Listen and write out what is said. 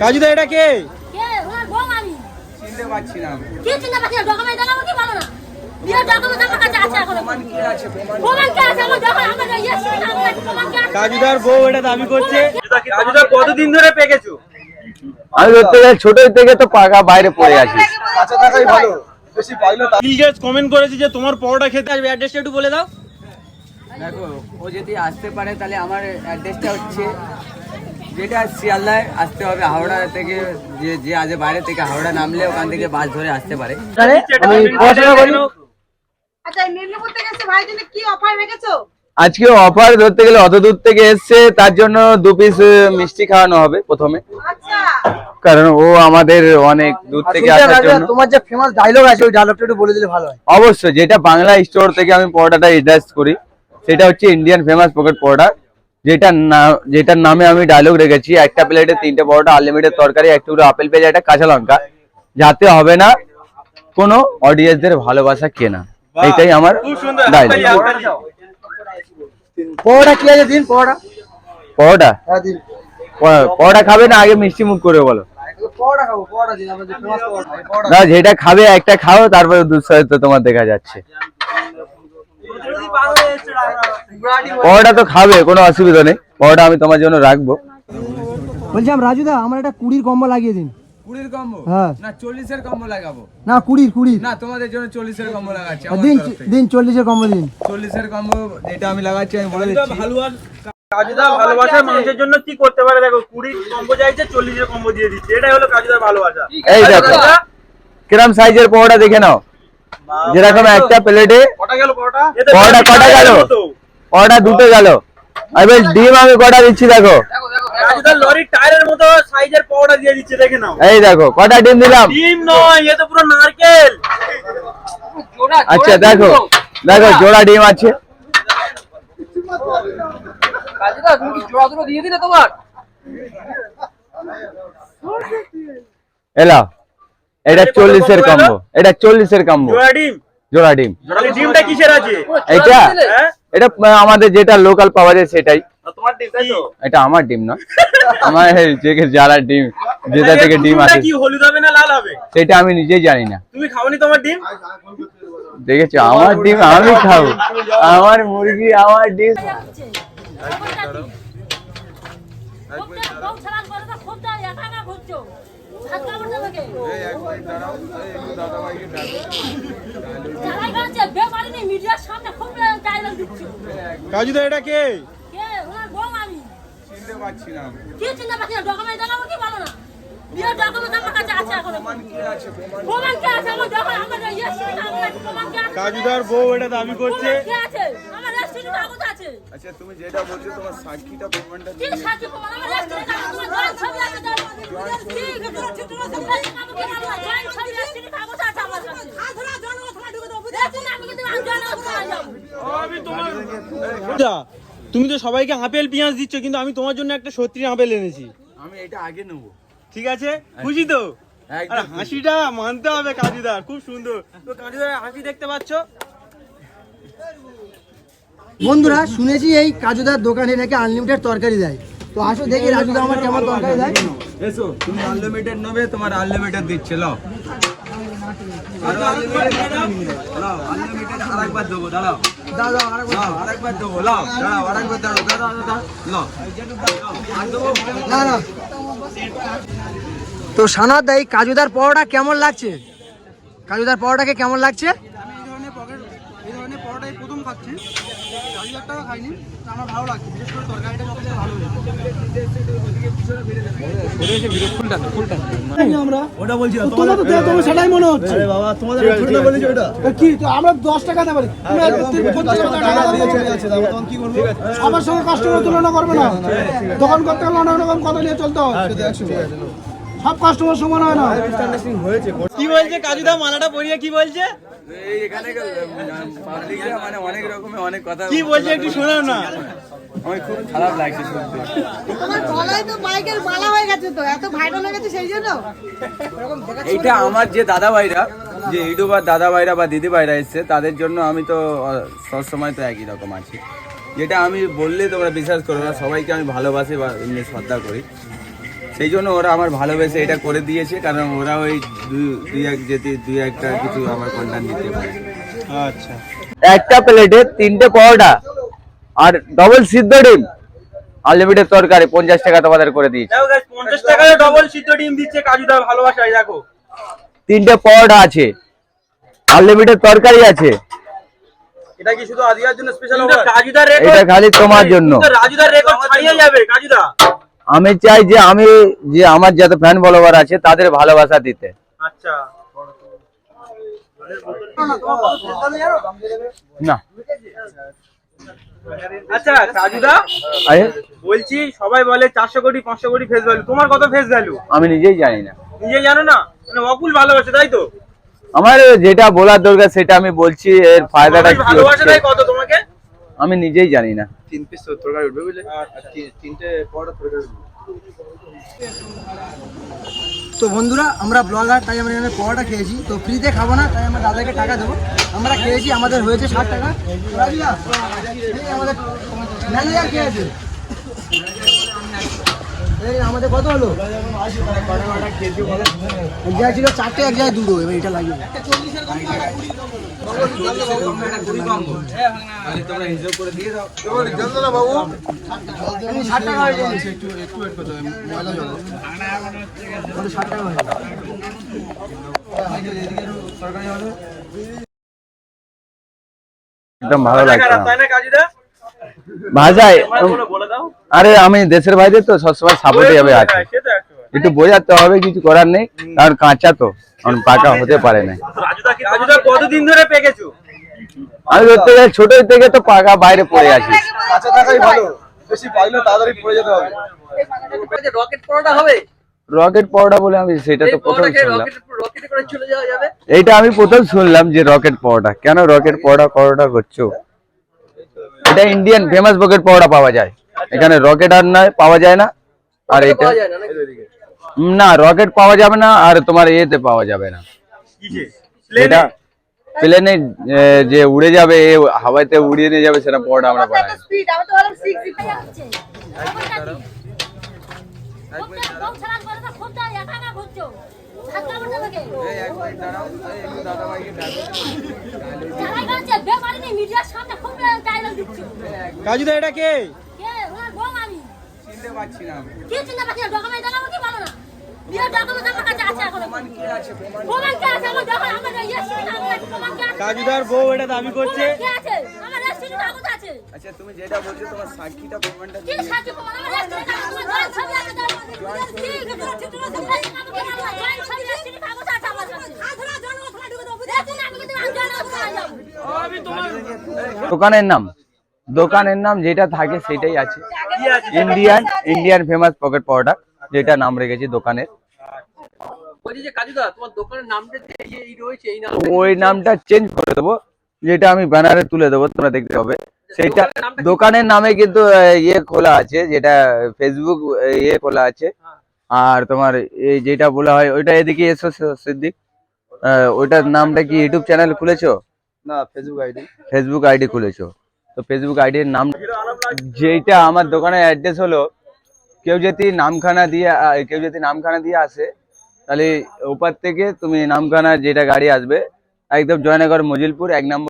কাজুদা এটা কে? কে? ওনার বউ আমি চিনতে পারছি না। কি চিন্তা পাচ্ছি না? ডকুমেন্ট দেখাবো কি ভালো না? বিয়ের ডকুমেন্ট আমার কাছে আছে এখন। প্রমাণ কি আছে? প্রমাণ প্রমাণ আছে? আমার ডকুমেন্ট আমার ইয়ে ছিল না আমার প্রমাণ কে আছে? কাজুদার বউ এটা দাবি করছে। কাজুদা কতদিন ধরে পেকেছো? আমি ধরতে গেলে ছোট থেকে তো পাকা বাইরে পড়ে আছি। আচ্ছা দেখাই ভালো বেশি পাইলো বিল গেটস কমেন্ট করেছে যে তোমার পরোটা খেতে আসবে। অ্যাড্রেসটা একটু বলে দাও। দেখো ও যদি আসতে পারে তাহলে আমার অ্যাড্রেসটা হচ্ছে যেটা শিয়ালদায় আসতে হবে হাওড়া থেকে যে যে আজ বাইরে থেকে হাওড়া নামলে ওখান থেকে বাস ধরে আসতে পারে। আচ্ছা আজকে অফার ধরতে গেলে অত দূর থেকে এসছে তার জন্য দু পিস মিষ্টি খাওয়ানো হবে প্রথমে। আচ্ছা। কারণ ও আমাদের অনেক দূর থেকে আসার জন্য। তোমার যে ফেমাস ডায়লগ আছে ওই ডায়লগটা একটু বলে দিলে ভালো হয়। অবশ্যই যেটা বাংলা স্টোর থেকে আমি পরোটাটা ইন্ডাস্ট করি সেটা হচ্ছে ইন্ডিয়ান ফেমাস পকেট পরোটা। যেটার নাম যেটার নামে আমি ডায়লগ রেখেছি একটা প্লেটে তিনটে পরোটা আনলিমিটেড তরকারি একটু করে আপেল পেঁয়াজ একটা কাঁচা লঙ্কা। যাতে হবে না কোনো অডিয়েন্সদের ভালোবাসা কেনা। এটাই আমার ডায়লগ। পরোটা কি আছে দিন পরোটা? পরোটা? হ্যাঁ পরোটা খাবে না আগে মিষ্টি মুখ করে বলো। না যেটা খাবে একটা খাও তারপরে দুঃসাহিত তোমার দেখা যাচ্ছে। পরোটা তো খাবে কোনো অসুবিধা নেই। পরোটা আমি তোমার জন্য রাখব। বলছিলাম রাজুদা আমার একটা কুড়ির কম্বো লাগিয়ে দিন। কুড়ির কম্বো? হ্যাঁ। না চল্লিশের কম্বো লাগাবো। না কুড়ির কুড়ির। না তোমাদের জন্য চল্লিশের কম্বো লাগাচ্ছি দিন দিন চল্লিশের কম্বো দিন। চল্লিশের কম্বো যেটা আমি লাগাচ্ছি আমি বলে দিচ্ছি। ভালোবাস- কাজুদা ভালোবাসার মানুষের জন্য কি করতে পারে? দেখো কুড়ি কম্বো চাইছে চল্লিশের কম্বো দিয়ে দিচ্ছে। এটাই হলো কাজুদার ভালোবাসা। এই দেখো। কিরম সাইজের পরোটা দেখে নাও। যেরকম একটা প্লেটে কটা কটা গেল পরোটা দুটো গেল। এবার ডিম আমি কটা দিচ্ছি দেখো। লরির টায়ারের মতো সাইজের পরোটা দিয়ে দিচ্ছে দেখে নাও। এই দেখো কটা ডিম দিলাম? ডিম নয় এ তো পুরো নারকেল। আচ্ছা দেখো দেখো জোড়া। ডিম আছে। এলা এটা চল্লিশের কম্বো এটা চল্লিশের কম্বো জোড়া ডিম। জোড়া ডিম। ডিমটা কিসের আছে? এটা হ্যাঁ? এটা আমাদের যেটা লোকাল পাওয়া যায় সেটাই। তোমার ডিম তাই তো? এটা আমার ডিম না। আমার যে যারা ডিম যেটা থেকে ডিম আসে। কি হলুদ হবে না লাল হবে? সেটা আমি নিজেই জানি না। তুমি খাওনি তোমার ডিম? দেখেছ? আমার ডিম আমি খাব। আমার মুরগি আমার ডিম। কাজুদা এটা কে? কে? ওনার বউ আমি। চিনতে পারছি না কি চিন্তা পাচ্ছি না? ডকুমেন্ট দেখাবো কি ভালো না? বিয়ের ডকুমেন্ট আমার কাছে আছে এখন। প্রমাণ কে আছে? আমার ডকুমেন্ট আমার আমার কাছে প্রমাণ কে আছে? কাজুদার বউ এটা দাবি করছে। আছে? আচ্ছা তুমি যেটা বলছো তোমার সাক্ষীটা প্রমাণটা সাহায্য প্রমাণ? আমার জয়েন্ট ছবি আছে যা, তুমি তো সবাইকে আপেল পেঁয়াজ দিচ্ছ কিন্তু আমি তোমার জন্য একটা সত্যি আপেল এনেছি। আমি এটা আগে নেব। ঠিক আছে? খুশি তো? হাসিটা মানতে হবে কাজুদার খুব সুন্দর। তো কাজুদার হাসি দেখতে পাচ্ছ? বন্ধুরা শুনেছি এই কাজুদার দোকানে নাকি আনলিমিটেড তরকারি দেয়। তো আসো দেখি রাজুদা আমার কেমন তরকারি দেয়। এসো তুমি আনলিমিটেড নেবে তোমার আনলিমিটেড দিচ্ছে লাও। আরেকবার দেবো দাঁড়াও। দাদা আরেকবার দেবো। লাও দাঁড়াও আরেকবার দাঁড়াও দাঁড়াও দাঁড়াও লাও। আর দেবো না না তো সানাদ এই কাজুদার পরোটা কেমন লাগছে? কাজুদার পরোটাকে কেমন লাগছে আমি এই ধরনের পকেট এই ধরনের পরোটাই প্রথম খাচ্ছি চার হাজার টাকা খাইনি আমার ভালো লাগছে। বিশেষ করে তরকারিটা যথেষ্ট ভালো ওটা বলছি তোমার তো দেখ তোমার সেটাই হচ্ছে। বাবা তোমাদের ছোটদা বলেছি ওটা। কি তো আমরা দশ টাকা দেবো টাকা দিয়ে চলে যাচ্ছে তখন কি করব? সবার সঙ্গে কাস্টমার তুলনা করবে না। দোকান করতে গেলে অনেক রকম কথা নিয়ে চলতে হয়। সব কাস্টমার সমান হয় না। কি বলছে কাজুদা মালাটা পরিয়ে কি বলছে? এই এখানে পাবলিকরা মানে অনেক রকমের অনেক কথা কি বলছে একটু শোনাও না। আমার খুব খারাপ লাগছে সত্যি তোমার গলায় তো বাইকের মালা হয়ে গেছে তো এত ভাইরাল হয়ে গেছে সেই জন্য? এইটা আমার যে দাদা ভাইরা যে ইউটিউবার দাদা ভাইরা বা দিদি ভাইরা এসছে তাদের জন্য আমি তো সবসময় তো একই রকম আছি। যেটা আমি বললে তোমরা বিশ্বাস করো না সবাইকে আমি ভালোবাসি বা এমনি শ্রদ্ধা করি। সেই জন্য ওরা আমার ভালোবেসে এটা করে দিয়েছে কারণ ওরা ওই দুই- দুই এক যেতে দুই একটা কিছু আমার কন্টেন্ট দিতে পারে। আচ্ছা। একটা প্লেটে তিনটে পরোটা আর ডবল সিদ্ধ ডিম। আনলিমিটেড তরকারি পঞ্চাশ টাকা তোমাদের করে দিয়েছে। পঞ্চাশ টাকায় ডবল সিদ্ধ ডিম দিচ্ছে কাজুদা ভালোবাসায় দেখো। তিনটে পরোটা আছে। আনলিমিটেড তরকারি আছে। এটা কি শুধু আজিকার জন্য স্পেশাল কাজুদার এটা রেকর্ড খালি তোমার জন্য। রাজুদার রেকর্ড ছাড়িয়ে যাবে কাজুদা আমি চাই যে আমি যে আমার যত ফ্যান ফলোয়ার আছে তাদের ভালোবাসা দিতে। আচ্ছা। না। আচ্ছা কাজুদা বলছি সবাই বলে চারশো কোটি পাঁচশো কোটি ফেস ভ্যালু তোমার কত ফেস ভ্যালু আমি নিজেই জানি না। নিজে জানো না? মানে অকুল ভালোবাসে তাই তো? আমার যেটা বলার দরকার সেটা আমি বলছি এর ফায়দাটা কি ভালোবাসে হচ্ছে? কত তোমাকে? আমি নিজেই জানি না। তিন পিস তরকারি উঠবে বুঝলে? তিনটে পরোটা তরকারি তো বন্ধুরা আমরা ব্লগার তাই আমরা এখানে পরোটা খেয়েছি। তো ফ্রিতে খাব না তাই আমরা দাদাকে টাকা দেবো। আমরা খেয়েছি আমাদের হয়েছে ষাট টাকা। আমাদের ম্যানেজার এই আমাদের কত হলো? এক জায়গায় ছিল চারটে এক জায়গায় দুটো এবার এটা লাগিয়ে হয়ে হয়ে। একদম ভালো লাগছে ভাজাই বলে দাও? আরে আমি দেশের বাইরে তো সবসময় সাপোর্টে যাবে আছে। একটু বোঝাতে হবে কিছু করার নেই কারণ কাঁচা তো কারণ পাকা হতে পারে না। কতদিন ধরে পেকেছো? আমি ধরতে গেলে ছোট থেকে তো পাকা বাইরে পড়ে আছি। থাকাই ভালো বেশি পাইলে তাড়াতাড়ি পড়ে যেতে হবে। রকেট পরোটা হবে? রকেট পরোটা বলে আমি সেটা তো প্রথম শুনলাম। রকেট রকেটে করে চলে যাওয়া যাবে? এইটা আমি প্রথম শুনলাম যে রকেট পরোটা। কেন রকেট পরোটা পরোটা করছ? এটা ইন্ডিয়ান ফেমাস রকেট পরোটা পাওয়া যায়। এখানে রকেট আর নয় পাওয়া যায় না? আর এটা? না রকেট পাওয়া যাবে না আর তোমার এতে পাওয়া যাবে না। এটা প্লেনে যে উড়ে যাবে এ হাওয়াতে উড়িয়ে নিয়ে যাবে সেটা পরোটা আমরা দিচ্ছ। কাজুদা এটা কে? পারছি না কি চিন্তা পাচ্ছি ডকুমেন্ট দেখাবো কি? বলো না। ডকুমেন্ট আমার কাছে আছে এখন। প্রমাণ কি আমার প্রমাণ কি বউ এটা দাবি করছে। প্রমাণ কি আছে? আমার রেস্টিটি কাগজ আছে? আচ্ছা তুমি যেটা বলছো তোমার সাক্ষীটা প্রমাণটা দোকানের নাম? দোকানের নাম যেটা থাকে সেটাই আছে। Indian Indian famous pocket paratha যেটা নাম রেখেছি দোকানের। বলছি যে কাজুদা তোমার দোকানের নামটা যে এই- এই রয়েছে এই নাম ওই নামটা চেঞ্জ করে দেবো যেটা আমি ব্যানারে তুলে দেবো তোমরা দেখতে পাবে। সেটা দোকানের নামে কিন্তু ইয়ে খোলা আছে যেটা ফেসবুক ইয়ে খোলা আছে। আর তোমার এই যেটা বলা হয় ওইটা এদিকে এসো সিদ্দিক। আহ, ওইটার নামটা কি ইউটিউব চ্যানেল খুলেছো? না ফেসবুক আইডি ফেসবুক আইডি খুলেছো। তো ফেসবুক আইডির নাম যেইটা আমার দোকানের অ্যাড্রেস হলো, কেউ যদি নামখানা দিয়ে কেউ যদি নামখানা দিয়ে আসে, তাহলে ওপার থেকে তুমি নামখানা যেটা গাড়ি আসবে, একদম জয়নগর মজিলপুর, এক নম্বর